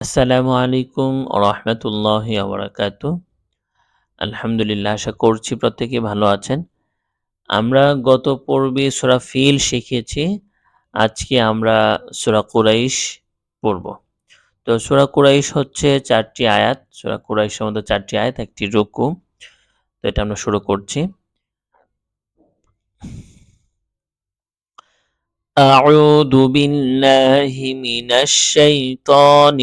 আসসালামু আলাইকুম রহমতুল্লাহি আবরাকাতু আলহামদুলিল্লাহ, আশা করছি প্রত্যেকে ভালো আছেন। আমরা গত পর্বে সুরা ফিল শিখেছি আজকে আমরা সুরা কুরাইশ পড়ব। তো সুরা কুরাইশ হচ্ছে চারটি আয়াত। সুরা কুরাইশের মধ্যে চারটি আয়াত, একটি রুকু। তো এটা আমরা শুরু করছি। أعوذ بالله من الشيطان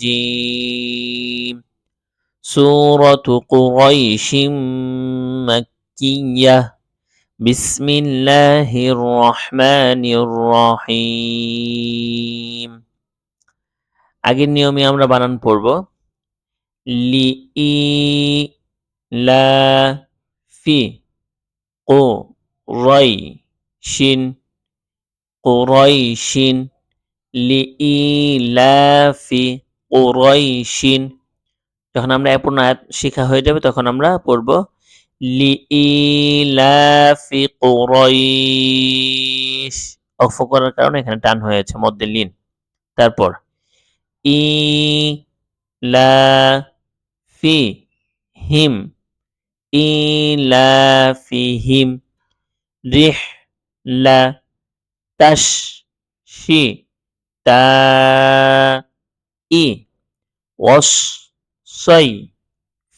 الرجيم سورة قريش مكية بسم الله الرحمن الرحيم আগের নিয়মে আমরা বানান পড়ব লি ই লা ফি কো রই শিন কুরাইশিন লিইলাফি কুরাইশিন। যখন আমরা পূর্ণ আয়াত শিখা হয়ে যাবে, তখন আমরা পড়ব লিইলাফি কুরাইশ। অক্ষ করার কারণে এখানে টান হয়েছে, মধ্যে লিন। তারপর ই লা ফি হিম রিহ লা তাস শি তা ই ওয়াস সই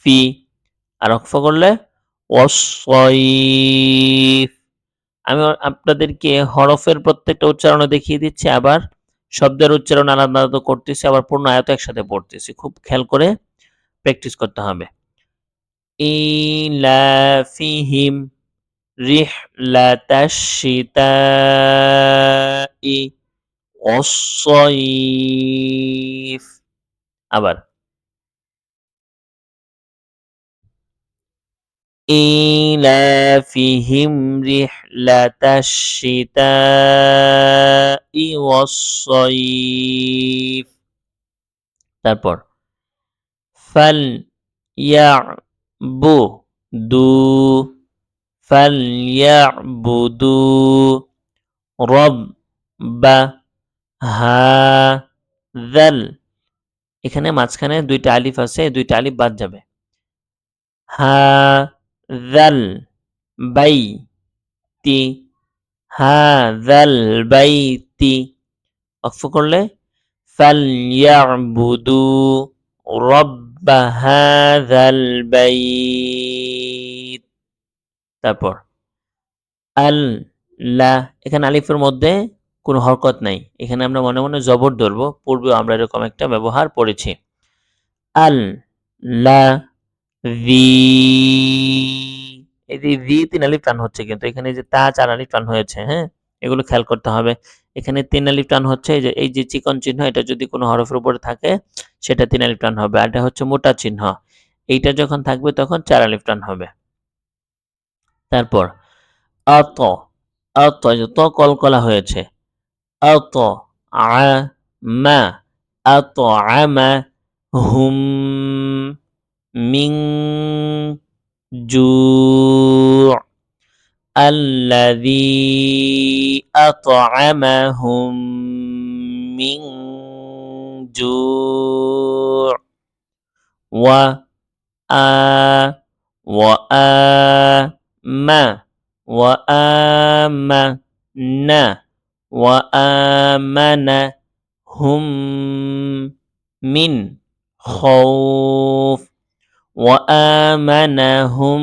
ফি, আর অক্ষ করলে ওয়াসইফ আমি আপনাদেরকে হরফের প্রত্যেকটা উচ্চারণ দেখিয়ে দিচ্ছি, আবার শব্দের উচ্চারণ আলাদা আলাদা করতেছি, আবার পূর্ণ আয়ত একসাথে পড়তেছি, খুব খেয়াল করে প্র্যাকটিস করতে হবে। ইলাফিহিম রিহলাতাশ শিতাই والصيف আবার إيلافهم رحلة الشتاء والصيف তারপর ফাল ইয়াবুদু ফালইয়াবুদু রব্বা হাযাল এখানে মাঝখানে দুইটা আলিফ আছে দুইটা আলিফ বাদ যাবে। হাযাল বাইতি হাযাল বাইতি ওয়াকফ করলে ফালইয়াবুদু রব্বা হাযাল বাইত তারপর। আল, লা, এখানে আলিফের মধ্যে কোনো হরকত নাই। এখানে আমরা মনে মনে জবর ধরবো। পূর্বে আমরা এরকম একটা ব্যবহার পড়েছি। আল, লা ভি এই যে ভি তিন আলিফ টান হচ্ছে কিন্তু এখানে যে তা চার আলিফ টান হয়েছে হ্যাঁ? এগুলো খেয়াল করতে হবে। এখানে তিন আলিফ টান হচ্ছে এই যে এই যে চিকন চিহ্ন, এটা যদি কোনো হরফের উপরে থাকে, সেটা তিন আলিফ টান হবে। আর এটা হচ্ছে মোটা চিহ্ন। এইটা যখন থাকবে তখন চার আলিফ টান হবে। তারপর অত অত ত কলকলা হয়েছে অত আ মা অত আমা হুম মিং জু الذي أطعمهم من جوع و آ وآمَ وآمَنَ وآمنهم من خوف وآمنهم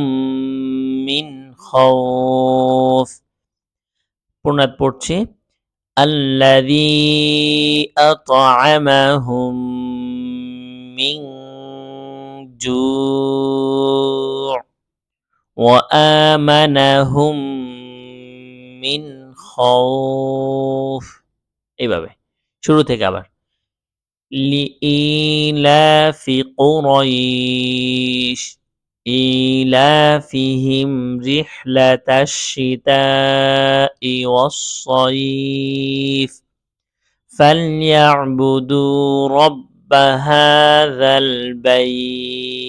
من خوف পুনরায় পড়ছি الذي أطعمهم من جوع وآمنهم من خوف এইভাবে শুরু থেকে আবার لإيلاف قريش إيلافهم رحلة الشتاء والصيف فليعبدوا رب هذا البيت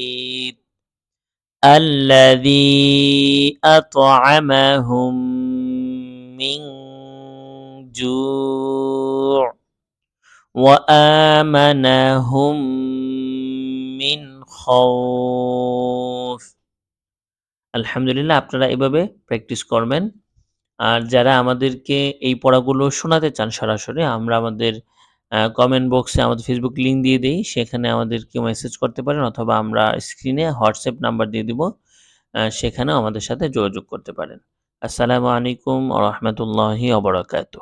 الذي أطعمهم من جوع وآمنهم من خوف আলহামদুলিল্লাহ আপনারা এভাবে প্র্যাকটিস করবেন আর যারা আমাদেরকে এই পড়াগুলো শোনাতে চান সরাসরি আমরা আমাদের কমেন্ট বক্সে আমাদের ফেসবুক লিঙ্ক দিয়ে দিই। সেখানে আমাদেরকে মেসেজ করতে পারেন অথবা আমরা স্ক্রিনে হোয়াটসঅ্যাপ নাম্বার দিয়ে দিব। সেখানেও আমাদের সাথে যোগাযোগ করতে পারেন। আসসালামু আলাইকুম রহমতুল্লাহি অবরাকাতু